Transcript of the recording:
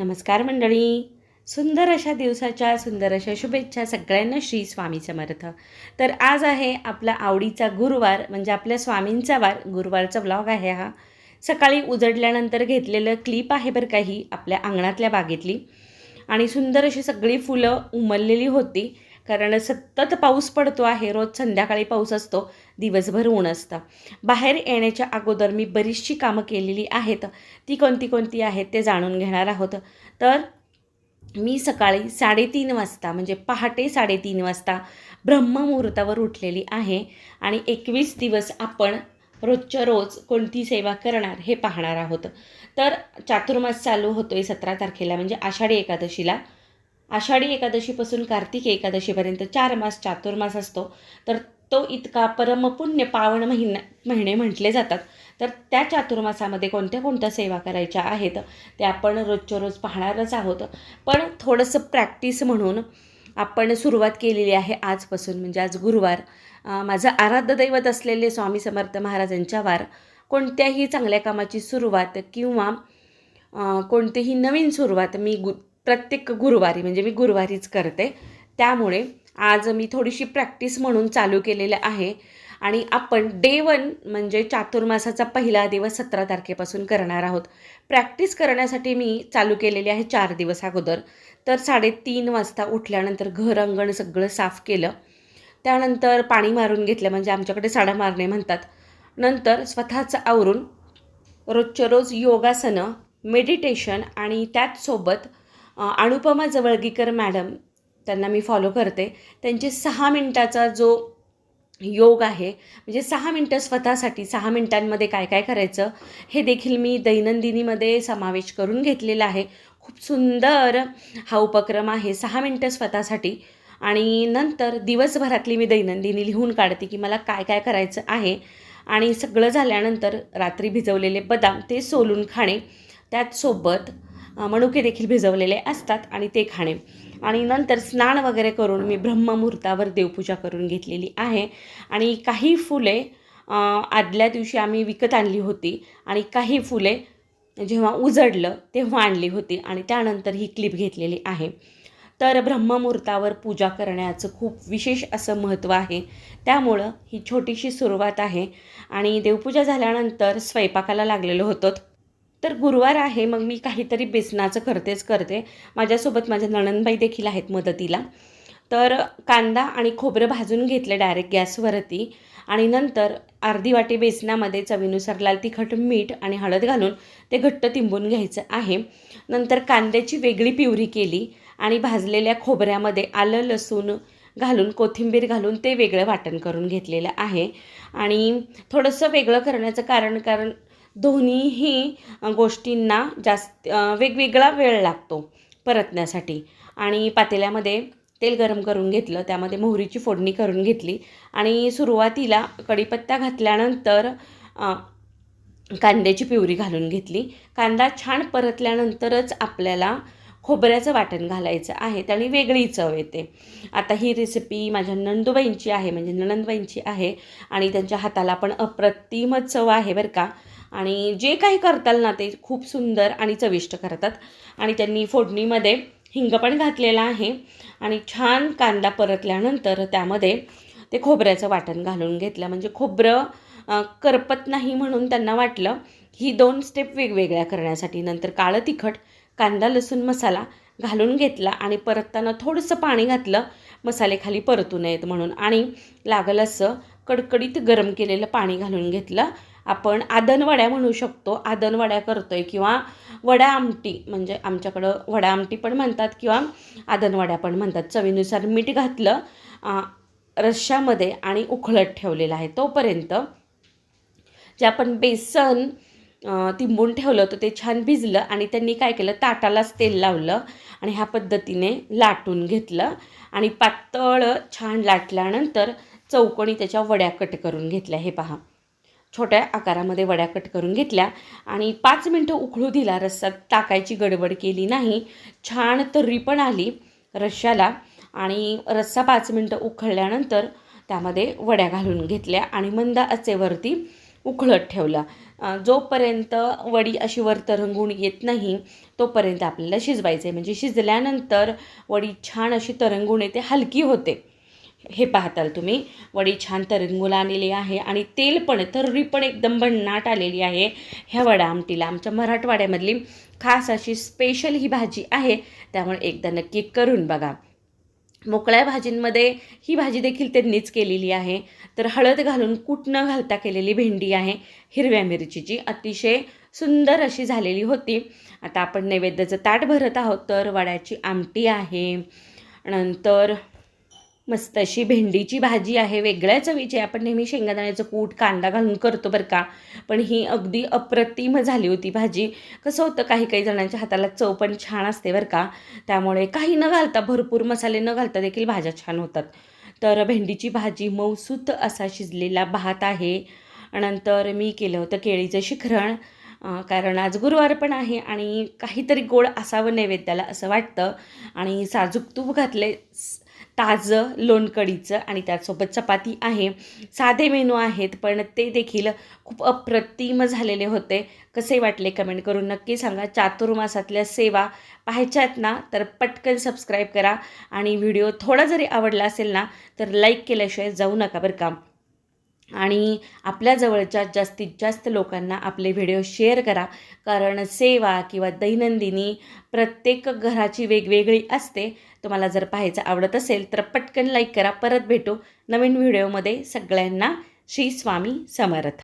नमस्कार मंडळी. सुंदर अशा दिवसाच्या सुंदर अशा शुभेच्छा सगळ्यांना श्री स्वामी समर्थ. तर आज आहे आपला आवडीचा गुरुवार म्हणजे आपल्या स्वामींचा वार गुरुवारचा ब्लॉग आहे हा. सकाळी उजडल्यानंतर घेतलेलं क्लिप आहे बरं काही आपल्या अंगणातल्या बागेतली. आणि सुंदर अशी सगळी फुलं उमललेली होती. कारण सतत पाऊस पडतो आहे रोज संध्याकाळी पाऊस असतो दिवसभर ऊन असतं. बाहेर येण्याच्या अगोदर मी बरीचशी कामं केलेली आहेत. ती कोणती कोणती आहेत ते जाणून घेणार आहोत. तर मी सकाळी साडेतीन वाजता म्हणजे पहाटे साडेतीन वाजता ब्रह्ममुहूर्तावर उठलेली आहे आणि एकवीस दिवस आपण रोजच्या रोज कोणती सेवा करणार हे पाहणार आहोत. तर चातुर्मास चालू होतो आहे सतरा तारखेला म्हणजे आषाढी एकादशीला. आषाढी एकादशीपासून कार्तिक एकादशीपर्यंत चार मास चातुर्मास असतो. तर तो इतका परमपुण्य पावन महिना महिने म्हटले जातात. तर त्या चातुर्मासामध्ये कोणत्या कोणत्या सेवा करायच्या आहेत ते आपण रोजच्या रोज पाहणारच आहोत. पण थोडंसं प्रॅक्टिस म्हणून आपण सुरुवात केलेली आहे आजपासून म्हणजे आज गुरुवार. माझं आराध्य दैवत असलेले स्वामी समर्थ महाराजांच्या वार. कोणत्याही चांगल्या कामाची सुरुवात किंवा कोणतीही नवीन सुरुवात मी गु प्रत्येक गुरुवारी म्हणजे मी गुरुवारीच करते. त्यामुळे आज मी थोडीशी प्रॅक्टिस म्हणून चालू केलेलं आहे. आणि आपण डे वन म्हणजे चातुर्मासाचा पहिला दिवस सतरा तारखेपासून करणार आहोत. प्रॅक्टिस करण्यासाठी मी चालू केलेली आहे चार दिवस अगोदर. तर साडेतीन वाजता उठल्यानंतर घर अंगण सगळं साफ केलं. त्यानंतर पाणी मारून घेतलं म्हणजे आमच्याकडे साडा मारणे म्हणतात. नंतर स्वतःचं आवरून रोजच्या रोज योगासनं मेडिटेशन आणि त्याचसोबत अनुपमा जवळगीकर मॅडम त्यांना मी फॉलो करते. त्यांचे सहा मिनटाचा जो योग आहे म्हणजे सहा मिनटं स्वतःसाठी सहा मिनटांमध्ये काय काय करायचं हे देखील मी दैनंदिनीमध्ये समावेश करून घेतलेला आहे. खूप सुंदर हा उपक्रम आहे सहा मिनटं स्वतःसाठी. आणि नंतर दिवसभरातली मी दैनंदिनी लिहून काढते की मला काय काय करायचं आहे. आणि सगळं झाल्यानंतर रात्री भिजवलेले बदाम ते सोलून खाणे त्याचसोबत मनुके देखील भिजवलेले असतात आणि ते खाणे. आणि नंतर स्नान वगैरे करून मी ब्रह्ममुहूर्तावर देवपूजा करून घेतलेली आहे. आणि काही फुले आदल्या दिवशी आम्ही विकत आणली होती. आणि काही फुले जेव्हा उजडलं तेव्हा आणली होती. आणि त्यानंतर ही क्लिप घेतलेली आहे. तर ब्रह्ममुहूर्तावर पूजा करण्याचं खूप विशेष असं महत्त्व आहे. त्यामुळं ही छोटीशी सुरुवात आहे. आणि देवपूजा झाल्यानंतर स्वयंपाकाला लागलेलो होतो. तर गुरुवार आहे मग मी काहीतरी बेसनाचं करतेच करते. माझ्यासोबत माझ्या नणनबाई देखील आहेत मदतीला. तर कांदा आणि खोबरं भाजून घेतलं डायरेक्ट गॅसवरती. आणि नंतर अर्धी वाटी बेसनामध्ये चवीनुसार लाल तिखट मीठ आणि हळद घालून ते घट्ट तिंबून घ्यायचं आहे. नंतर कांद्याची वेगळी पिवरी केली आणि भाजलेल्या खोबऱ्यामध्ये आलं लसूण घालून कोथिंबीर घालून ते वेगळं वाटण करून घेतलेलं आहे. आणि थोडंसं वेगळं करण्याचं कारण कारण दोन्हीही गोष्टींना जास्त वेगवेगळा वेळ लागतो परतण्यासाठी. आणि पातेल्यामध्ये तेल गरम करून घेतलं त्यामध्ये मोहरीची फोडणी करून घेतली आणि सुरुवातीला कढीपत्ता घातल्यानंतर कांद्याची पिवरी घालून घेतली. कांदा छान परतल्यानंतरच आपल्याला खोबऱ्याचं वाटण घालायचं आहे त्याने वेगळी चव येते. आता ही रेसिपी माझ्या नंदूबाईंची आहे म्हणजे नणंदबाईंची आहे आणि त्यांच्या हाताला पण अप्रतिमच चव आहे बरं का. आणि जे काही करताल ना ते खूप सुंदर आणि चविष्ट करतात. आणि त्यांनी फोडणीमध्ये हिंग पण घातलेला आहे. आणि छान कांदा परतल्यानंतर त्यामध्ये ते खोबऱ्याचं वाटण घालून घेतलं. म्हणजे खोबरं करपत नाही म्हणून त्यांना वाटलं. ही दोन स्टेप वेगवेगळ्या करण्यासाठी. नंतर काळं तिखट कांदा लसूण मसाला घालून घेतला. आणि परतताना थोडंसं पाणी घातलं. मसाले खाली परतू नयेत म्हणून. आणि लागल असं कडकडीत गरम केलेलं पाणी घालून घेतलं. आपण आदनवड्या म्हणू शकतो. आदनवड्या आहे किंवा वडा आमटी म्हणजे आमच्याकडं वडा आमटी पण म्हणतात किंवा आदनवड्या पण म्हणतात. चवीनुसार मीठ घातलं रश्श्यामध्ये आणि उखळत ठेवलेलं आहे तोपर्यंत. जे आपण बेसन तिंबून ठेवलं होतं ते छान भिजलं आणि त्यांनी काय केलं? ताटालाच तेल लावलं आणि ह्या पद्धतीने लाटून घेतलं. आणि पातळ छान लाटल्यानंतर चौकोनी त्याच्या वड्या कट करून घेतल्या. हे पहा. छोट्या आकारामध्ये वड्या कट करून घेतल्या आणि पाच मिनटं उकळू दिला. रस्सा टाकायची गडबड केली नाही. छान तर्री पण आली रश्श्याला आणि रस्सा पाच मिनटं उखळल्यानंतर त्यामध्ये वड्या घालून घेतल्या आणि मंद आचेवरती उखळत ठेवलं. जोपर्यंत वडी अशी वर तरंगून येत नाही तोपर्यंत आपल्याला शिजवायचं आहे म्हणजे शिजल्यानंतर वडी छान अशी तरंगून येते हलकी होते. हे पाहताल तुम्ही. वडी छान तरंगून आलेली आहे आणि तेल पण तर्री पण एकदम भन्नाट आलेली आहे. ह्या वडा आमटीला आमच्या मराठवाड्यामधली खास अशी स्पेशल ही भाजी आहे. त्यामुळे एकदा नक्की करून बघा. मोकळ्या भाजींमध्ये ही भाजी देखील त्यांनीच केलेली आहे. तर हळद घालून कूट न घालता केलेली भेंडी आहे. हिरव्या मिरचीची. अतिशय सुंदर अशी झालेली होती. आता आपण नैवेद्याचं ताट भरत आहोत. तर वड्याची आमटी आहे. नंतर मस्त अशी भेंडीची भाजी आहे वेगळ्या चवीची आहे आपण नेहमी शेंगादाण्याचं कूट कांदा घालून करतो बरं का. पण ही अगदी अप्रतिम झाली होती भाजी. कसं होतं काही काही जणांच्या हाताला चव पण छान असते बरं का. त्यामुळे काही न घालता भरपूर मसाले न घालता देखील भाज्या छान होतात. तर भेंडीची भाजी मौसूत असा शिजलेला भात आहे. नंतर मी केलं होतं केळीचं शिखरण. कारण आज गुरुवार पण आहे आणि काहीतरी गोड असावं नैवेद्याला असं वाटतं. आणि साजूक तूप घातले ताजं लोणकढीचं आणि त्यासोबत चपाती आहे. साधे मेनू आहेत पण ते देखील खूप अप्रतिम झालेले होते. कसे वाटले कमेंट करून नक्की सांगा. चातुर्मासातल्या सेवा पाहायच्यात ना तर पटकन सबस्क्राईब करा. आणि व्हिडिओ थोडा जरी आवडला असेल ना तर लाईक केल्याशिवाय जाऊ नका बरं का. आणि आपल्या जवळच्या जास्तीत जास्त लोकांना आपले व्हिडिओ शेअर करा. कारण सेवा किंवा दैनंदिनी प्रत्येक घराची वेगवेगळी असते. तुम्हाला जर पाहायचं आवडत असेल तर पटकन लाईक करा. परत भेटू नवीन व्हिडिओमध्ये सगळ्यांना श्री स्वामी समर्थ.